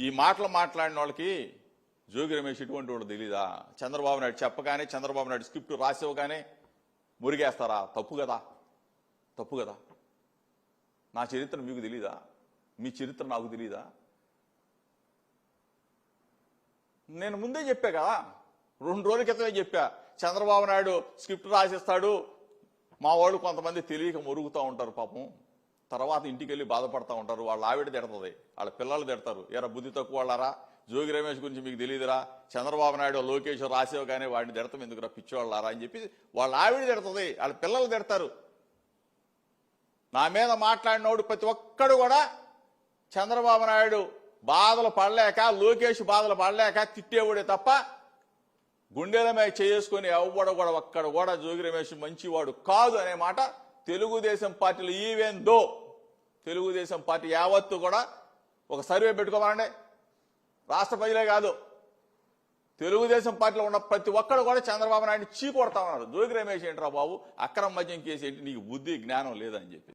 ఈ మాటలు మాట్లాడిన వాళ్ళకి జోగి రమేష్ ఇటువంటి వాడు తెలీదా? చంద్రబాబు నాయుడు చెప్పగానే చంద్రబాబు నాయుడు స్క్రిప్ట్ రాసివ్వగానే మురిగేస్తారా? తప్పు కదా. తప్పు కదా. నా చరిత్ర మీకు తెలీదా? మీ చరిత్ర నాకు తెలీదా? నేను ముందే చెప్పా కదా. రెండు రోజుల క్రితమే చెప్పా. చంద్రబాబు నాయుడు స్క్రిప్ట్ రాసిస్తాడు. మా వాళ్ళు కొంతమంది తెలియక మురుగుతూ ఉంటారు పాపం. తర్వాత ఇంటికి వెళ్ళి బాధపడతా ఉంటారు. వాళ్ళ ఆవిడ తిడుతుంది. వాళ్ళ పిల్లలు తిడతారు. ఎరా బుద్ధి తక్కువ వాళ్ళరా జోగి రమేష్ గురించి మీకు తెలియదురా చంద్రబాబు నాయుడు లోకేష్ రాసేవ్ కానీ వాడిని తిడతాం ఎందుకురా? పిచ్చివాళ్ళారా అని చెప్పి వాళ్ళ ఆవిడ తిడుతుంది. వాళ్ళ పిల్లలు తిడతారు. నా మీద మాట్లాడినోడు ప్రతి ఒక్కడు కూడా చంద్రబాబు నాయుడు బాధలు పడలేక లోకేష్ బాధలు పడలేక తిట్టేవాడే తప్ప గుండెల మీద చేసుకుని ఎవ్వడు కూడా ఒక్కడ కూడా జోగి రమేష్ మంచివాడు కాదు అనే మాట తెలుగుదేశం పార్టీలో ఈవెన్ దో తెలుగుదేశం పార్టీ యావత్తు కూడా ఒక సర్వే పెట్టుకోమండే రాష్ట్ర ప్రజలే కాదు. తెలుగుదేశం పార్టీలో ఉన్న ప్రతి ఒక్కడు కూడా చంద్రబాబు నాయుడు చీకొడతా ఉన్నారు. జోగి రమేష్ ఏంట్రా బాబు? అక్రమ మద్యం కేసు ఏంటి? నీకు బుద్ధి జ్ఞానం లేదని చెప్పి.